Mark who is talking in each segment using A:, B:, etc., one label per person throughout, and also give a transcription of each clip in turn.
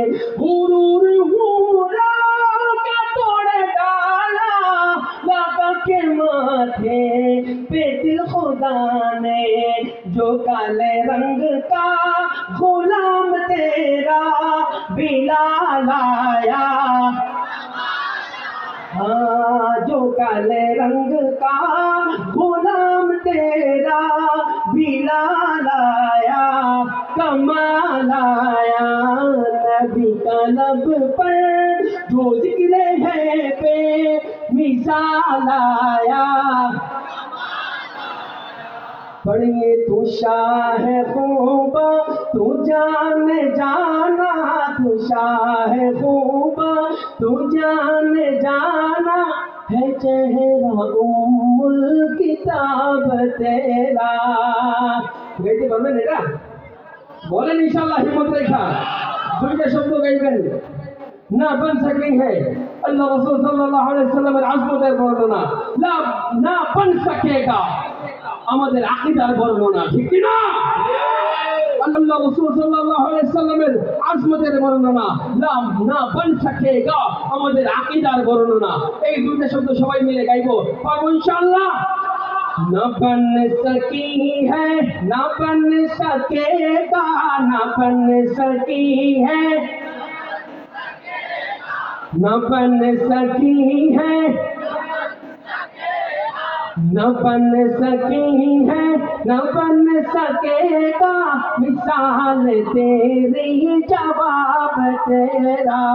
A: غرور ہورا کا توڑ ڈالا بابا کے ماتھے پہ دل خدا نے جو کالے رنگ کا غلام تیرا بلال آیا ہاں جو کالے رنگ کا غلام تیرا بلال آیا کمال آیا نبی طلب پر جو ذکر ہے پہ مثال آیا۔ پڑھیے تو شاہ خوبا تو جان جانا، تو شاہ خوبا تو جان جانا ہے چہرہ ام الکتاب تیرا۔ بیٹے بندہ بیٹا بولے انشاءاللہ ہمت ریکھا দুইটা শব্দ গাইবেন? না বন সকে হ্যাঁ আল্লাহ রাসূল সাল্লাল্লাহু আলাইহি সাল্লামের আজমতের বর্ণনা। না না বন সকেগা আমাদের আকীদার বর্ণনা, ঠিক কি না? আল্লাহ রাসূল সাল্লাল্লাহু আলাইহি সাল্লামের আজমতের বর্ণনা। না না বন সকেগা আমাদের আকীদার বর্ণনা। এই দুইটা শব্দ সবাই মিলে গাইবো। পারব ইনশাআল্লাহ? نہ بن سکی ہے، نہ بن سکے گا، نہ بن سکی ہے۔ نہ بن سکی ہے۔ نہ بن سکی ہے، نہ بن سکے گا۔ مثال تیری جواب تیرا۔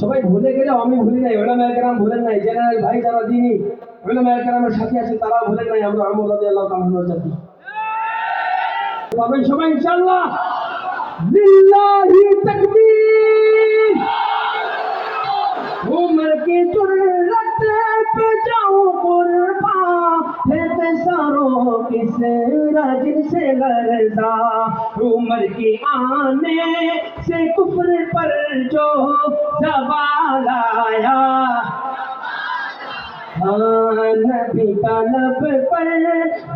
A: সবাই ভুলে গেলেও আমি ভুলি নাই ওলামা একরাম ভুলেন নাই জেনারেল ভাই যারা দিনই ওলামা একরামের সাথে আছেন তারা ভুলেন নাই আমরা আমর রাজি আল্লাহ তাহলে জানি পাবেন সবাই ইনশাআল্লাহ লিল্লাহি তাকবীর উমর কি চুর سرو کس رجن سے لرزا۔ عمر کی آنے سے کفر پر جو سوال آیا۔ ہاں، نبی طلب پر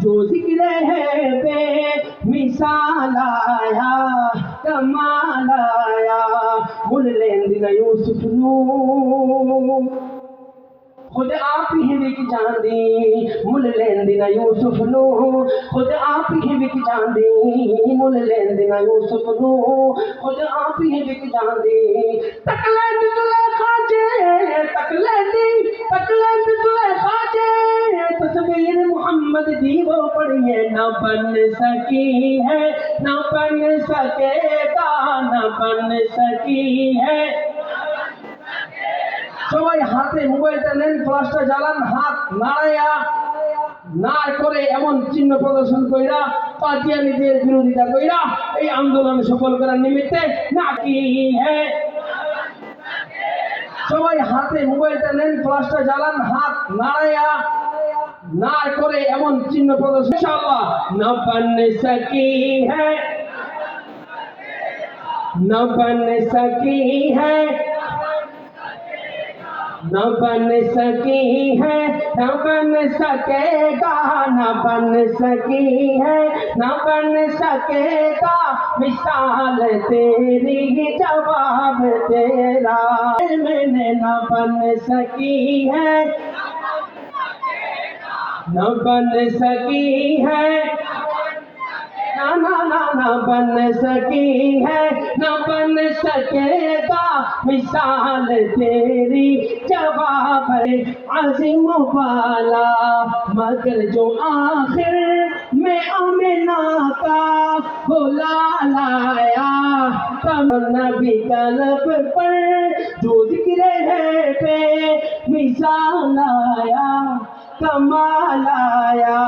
A: جو ذکر ہے بے مثال آیا، کمال آیا۔ بل لین دن یوسف نو۔ خود آپ ہی وک جاندی، مل لین دینا یوسف نو۔ خود آپ ہی وک جاندی، مل لین دینا یوسف نو۔ خود آپ ہی وک جاندی، تک لین دلے خاجے، تک لین دی، تک لین دلے خاجے۔ تصویر محمد دی وہ پڑی نہ بن سکی ہے، نہ بن سکے گا، نہ بن سکی ہے۔ সবাই হাতে মোবাইলটা নেন, ফ্লাশটা জ্বালান, হাত নাড়াইয়া না করে এমন চিহ্ন প্রদর্শন কইরা পাতিয়ানিদের বিরোধিতা কইরা এই আন্দোলন সফল করার নিমিত্তে নাকি হ্যাঁ সবাই হাতে মোবাইলটা নেন, ফ্লাশটা জ্বালান, হাত নাড়াইয়া না করে এমন চিহ্ন প্রদর্শন না হ্যাঁ না হ্যাঁ نہ بن سکی ہے، نہ بن سکے گا، نہ بن سکی ہے، نہ بن سکے گا۔ مثال تیری جواب تیرا۔ میں نے نہ بن سکی ہے۔ نہ بن سکی ہے۔ نا نہ بن سکی ہے نہ بن سکے گا مثال تیری جواب عظیم والا مگر جو آخر میں امنا کا بلا لایا تمنا بھی طلب پر جو ذکر ہے پہ مثال آیا کمال آیا